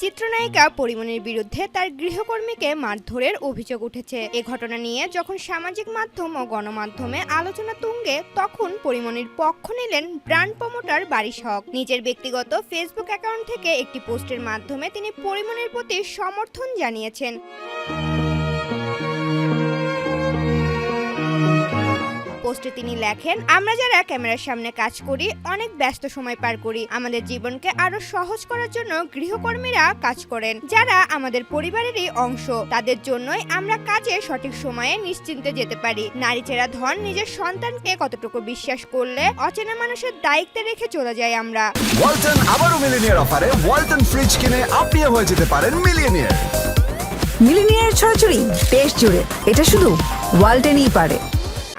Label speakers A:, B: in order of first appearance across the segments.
A: চিত্রনায়িকা পরিমণির বিরুদ্ধে তার গৃহকর্মীকে মারধরের অভিযোগ উঠেছে। এ ঘটনা নিয়ে যখন সামাজিক মাধ্যম ও গণমাধ্যমে আলোচনা তুঙ্গে, তখন পরিমনির পক্ষ নিলেন ব্র্যান্ড প্রমোটার বারিশ হক। নিজের ব্যক্তিগত ফেসবুক অ্যাকাউন্ট থেকে একটি পোস্টের মাধ্যমে তিনি পরিমনির প্রতি সমর্থন জানিয়েছেন। পোস্টে তিনি লেখেন আমরা যারা ক্যামেরার সামনে কাজ করি অনেক ব্যস্ত সময় পার করি। আমাদের জীবনকে আরও সহজ করার জন্য গৃহকর্মীরা কাজ করেন যারা আমাদের পরিবারেরই অংশ। তাদের জন্যই আমরা কাজে সঠিক সময়ে নিশ্চিন্তে যেতে পারি। নারী চেরা ধন নিজের সন্তানকে কতটুকু বিশ্বাস করলে অচেনা মানুষের দায়িত্বে রেখে চলে যাই আমরা।
B: ওয়ালটন আবারও মিলিনিয়ার অফারে। ওয়ালটন ফ্রিজ কিনে আপনিও হয়ে যেতে পারেন মিলিয়নিয়ার।
C: মিলিনিয়ার ছড়াছড়ি দেশ জুড়ে। এটা শুধু ওয়ালটেনই পারে।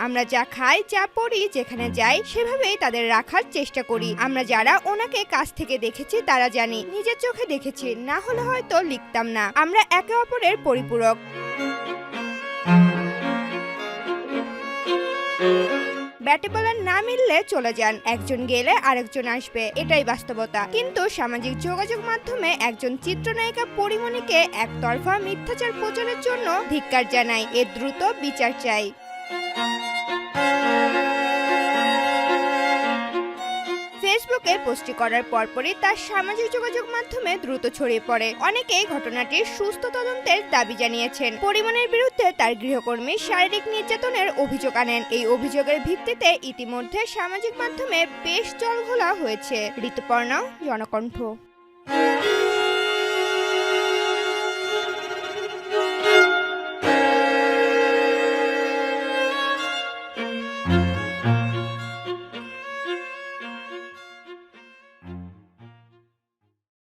A: আমরা যা খাই যা পড়ি যেখানে যাই সেভাবেই তাদের রাখার চেষ্টা করি। আমরা যারা ওনাকে কাছ থেকে দেখেছি তারা জানি নিজের চোখে দেখেছি না হলে হয়তো লিখতাম না। আমরা একে অপরের পরিপূরক। ব্যাটে বলার না মিললে চলে যান। একজন গেলে আরেকজন আসবে। এটাই বাস্তবতা। কিন্তু সামাজিক যোগাযোগ মাধ্যমে একজন চিত্রনায়িকা পরিমণিকে একতরফা মিথ্যাচার প্রচারের জন্য ধিক্কার জানাই। এ দ্রুত বিচার চাই। ফেসবুকে পোস্টটি করার পরপরই তার সামাজিক যোগাযোগ মাধ্যমে দ্রুত ছড়িয়ে পড়ে। অনেকেই ঘটনাটির সুস্থ তদন্তের দাবি জানিয়েছেন। পরিমাণের বিরুদ্ধে তার গৃহকর্মী শারীরিক নির্যাতনের অভিযোগ আনেন। এই অভিযোগের ভিত্তিতে ইতিমধ্যে সামাজিক মাধ্যমে বেশ জলঘোলা হয়েছে। ঋতুপর্ণা, জনকণ্ঠ।